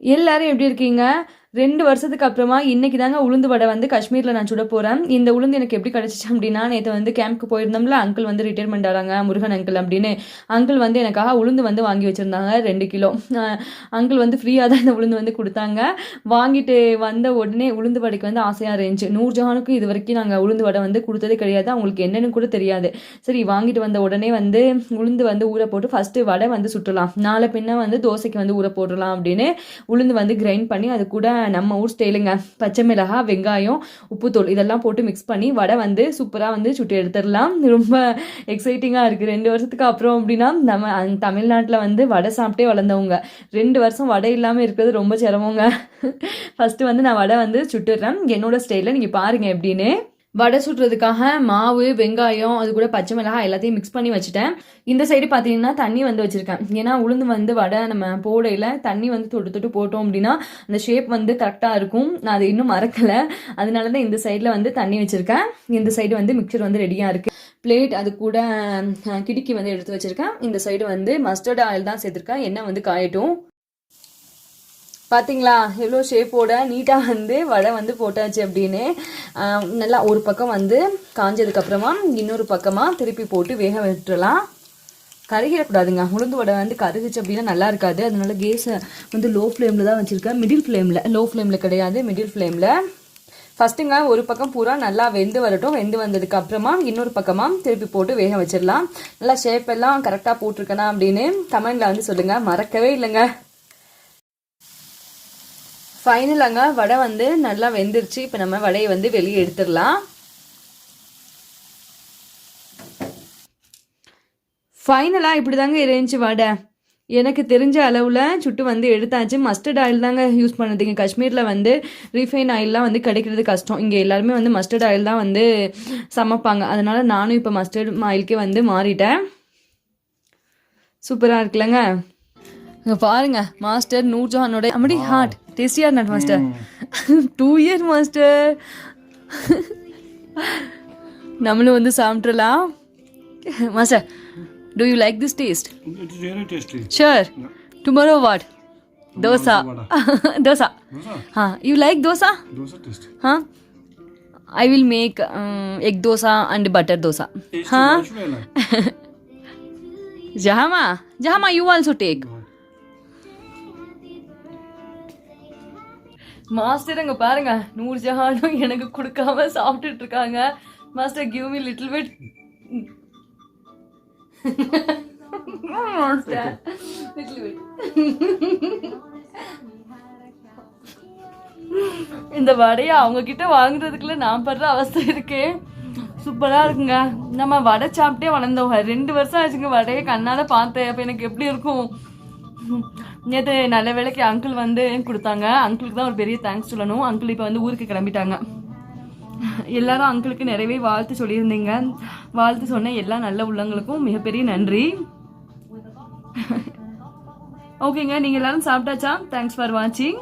எல்லாரும் எப்படி இருக்கீங்க? ரெண்டு வருஷத்துக்கு அப்புறமா இன்னைக்கு தாங்க உளுந்து வடை வந்து காஷ்மீரில் நான் சுட போகிறேன் இந்த உளுந்து எனக்கு எப்படி கிடச்சிச்சு அப்படின்னா நேற்று வந்து கேம்ப்க்கு போயிருந்தோம்ல அங்கிள் வந்து ரிட்டைர்மெண்ட் ஆகிறாங்க முருகன் அங்கிள் அப்படின்னு. அங்கிள் வந்து எனக்காக உளுந்து வந்து வாங்கி வச்சுருந்தாங்க ரெண்டு கிலோ. அங்கிள் வந்து ஃப்ரீயாக தான் இந்த உளுந்து வந்து கொடுத்தாங்க. வாங்கிட்டு வந்த உடனே உளுந்து வடைக்கு வந்து ஆசையாக இருந்துச்சு. நூறுஜஹானுக்கும் இது வரைக்கும் நாங்கள் உளுந்து வடை வந்து கொடுத்ததே கிடையாது. அவங்களுக்கு என்னென்னு கூட தெரியாது. சரி வாங்கிட்டு வந்த உடனே வந்து உளுந்து வந்து ஊற போட்டு ஃபஸ்ட்டு வடை வந்து சுட்டலாம். நாளை பின்ன வந்து தோசைக்கு வந்து ஊற போடலாம் அப்படின்னு உளுந்து வந்து கிரைண்ட் பண்ணி அது கூட நம்ம ஊர் ஸ்டைலுங்க பச்சை மிளகாய் வெங்காயம் உப்புத்தூள் இதெல்லாம் போட்டு மிக்ஸ் பண்ணி வடை வந்து சூப்பராக வந்து சுட்டு எடுத்துடலாம். ரொம்ப எக்ஸைட்டிங்காக இருக்குது ரெண்டு வருஷத்துக்கு அப்புறம் அப்படின்னா நம்ம அந் தமிழ்நாட்டில் வந்து வடை சாப்பிட்டே வளர்ந்தவங்க. ரெண்டு வருஷம் வடை இல்லாமல் இருக்கிறது ரொம்ப சிரமங்க. ஃபஸ்ட்டு வந்து நான் வடை வந்து சுட்டுடுறேன் என்னோடய ஸ்டைலில் நீங்கள் பாருங்கள் எப்படின்னு. வடை சுடுறதுக்காக மாவு வெங்காயம் அது கூட பச்சை மிளகாய் எல்லாத்தையும் மிக்ஸ் பண்ணி வச்சுட்டேன். இந்த சைடு பார்த்தீங்கன்னா தண்ணி வந்து வச்சுருக்கேன். ஏன்னா உளுந்து வந்து வடை நம்ம போடையில் தண்ணி வந்து தொட்டு தொட்டு போட்டோம் அப்படின்னா அந்த ஷேப் வந்து கரெக்டாக இருக்கும். நான் அதை இன்னும் மறக்கலை. அதனால தான் இந்த சைடில் வந்து தண்ணி வச்சுருக்கேன். இந்த சைடு வந்து மிக்சர் வந்து ரெடியாக இருக்குது பிளேட் அது கூட கிடுக்கி வந்து எடுத்து வச்சுருக்கேன். இந்த சைடு வந்து மஸ்டர்ட் ஆயில் தான் சேர்த்துருக்கேன். எண்ணெய் வந்து காயட்டும். பார்த்தீங்களா எவ்வளோ ஷேப்போட நீட்டாக வந்து வடை வந்து போட்டாச்சு அப்படின்னு. நல்லா ஒரு பக்கம் வந்து காஞ்சதுக்கப்புறமா இன்னொரு பக்கமாக திருப்பி போட்டு வேக விட்டுறலாம். கருகிடக்கூடாதுங்க. உளுந்து வடை வந்து கருகுச்சு அப்படின்னா நல்லா இருக்காது. அதனால கேஸை வந்து லோ ஃப்ளேமில் தான் வச்சுருக்கேன். மிடில் ஃப்ளேமில் லோ ஃப்ளேமில் கிடையாது. மிடில் ஃப்ளேமில் ஃபஸ்ட்டுங்க ஒரு பக்கம் பூரா நல்லா வெந்து வரட்டும். வெந்து வந்ததுக்கு அப்புறமா இன்னொரு பக்கமாக திருப்பி போட்டு வேக வச்சிடலாம். நல்லா ஷேப் எல்லாம் கரெக்டாக போட்டிருக்கேனா அப்படின்னு கமெண்டில் வந்து சொல்லுங்கள் மறக்கவே இல்லைங்க. ஃபைனலாங்க வடை வந்து நல்லா வெந்துருச்சு. இப்போ நம்ம வடையை வந்து வெளியே எடுத்துடலாம். ஃபைனலாக இப்படி தாங்க இருந்துச்சு வடை. எனக்கு தெரிஞ்ச அளவில் சுட்டு வந்து எடுத்தாச்சு. மஸ்டர்ட் ஆயில் தாங்க யூஸ் பண்ணுறதுங்க காஷ்மீரில் வந்து ரீஃபைன் ஆயிலெலாம் வந்து கிடைக்கிறது கஷ்டம். இங்கே எல்லாருமே வந்து மஸ்டர்ட் ஆயில் தான் வந்து சமைப்பாங்க. அதனால் நானும் இப்போ மஸ்டர்ட் ஆயிலுக்கே வந்து மாறிட்டேன். சூப்பராக இருக்குல்லங்க. இங்கே பாருங்க மாஸ்டர் நூர்ஜஹானோட அப்படி ஹார்ட் டேஸ்டியா not master two year master நம்மளும் வந்து சாப்பிட்றலாம் master do you like this taste It's very tasty. Sure tomorrow what dosa dosa Dosa? ஹா you like dosa Dosa tasty. ஹா I will make egg dosa and butter dosa master அங்க பாருங்க நூறு ஜஹானும் எனக்கு கொடுக்காம சாப்பிட்டுட்டு இருக்காங்க. Master give me little bit master இந்த வடையை அவங்க கிட்ட வாங்குறதுக்குள்ள நான் படுற அவஸ்தை இருக்கே. சூப்பரா இருக்குங்க. நம்ம வடை சாப்பிட்டே வளர்ந்தவங்க. ரெண்டு வருஷம் ஆச்சுங்க வடையை கண்ணால பார்த்தேன். அப்ப எனக்கு எப்படி இருக்கும்? நேற்று நல்ல வேலைக்கு அங்கிள் வந்து கொடுத்தாங்க. அங்கிளுக்கு தான் ஒரு பெரிய தேங்க்ஸ் சொல்லணும். அங்கிள் இப்போ வந்து ஊருக்கு கிளம்பிட்டாங்க. எல்லாரும் அங்கிளுக்கு நிறையவே வாழ்த்து சொல்லியிருந்தீங்க. வாழ்த்து சொன்ன எல்லா நல்ல உள்ளங்களுக்கும் மிகப்பெரிய நன்றி. ஓகேங்க நீங்கள் எல்லாரும் சாப்பிட்டாச்சா? தேங்க்ஸ் ஃபார் வாட்சிங்